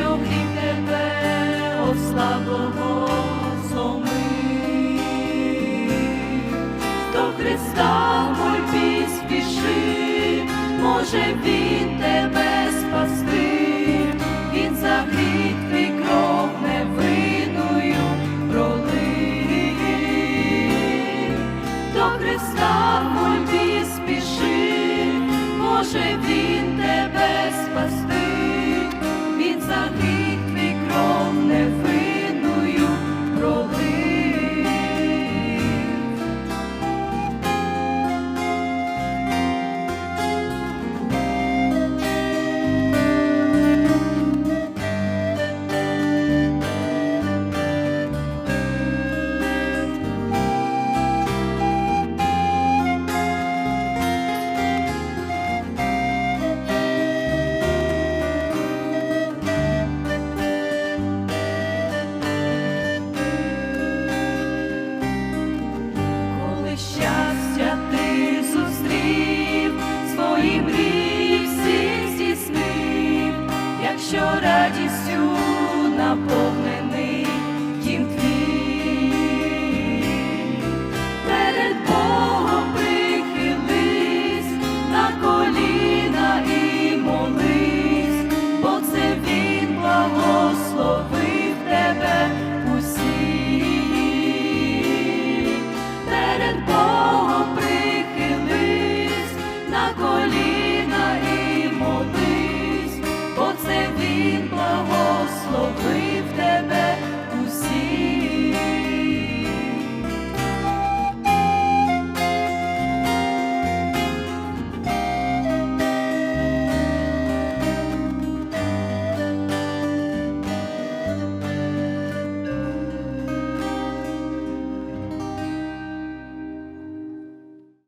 що крім тебе, о слабого до Христа мольбі спіши, може він тебе спасти, він загріб твій кров невинною пролив, до Христа мольбі спіши, може він. радістю наповнений.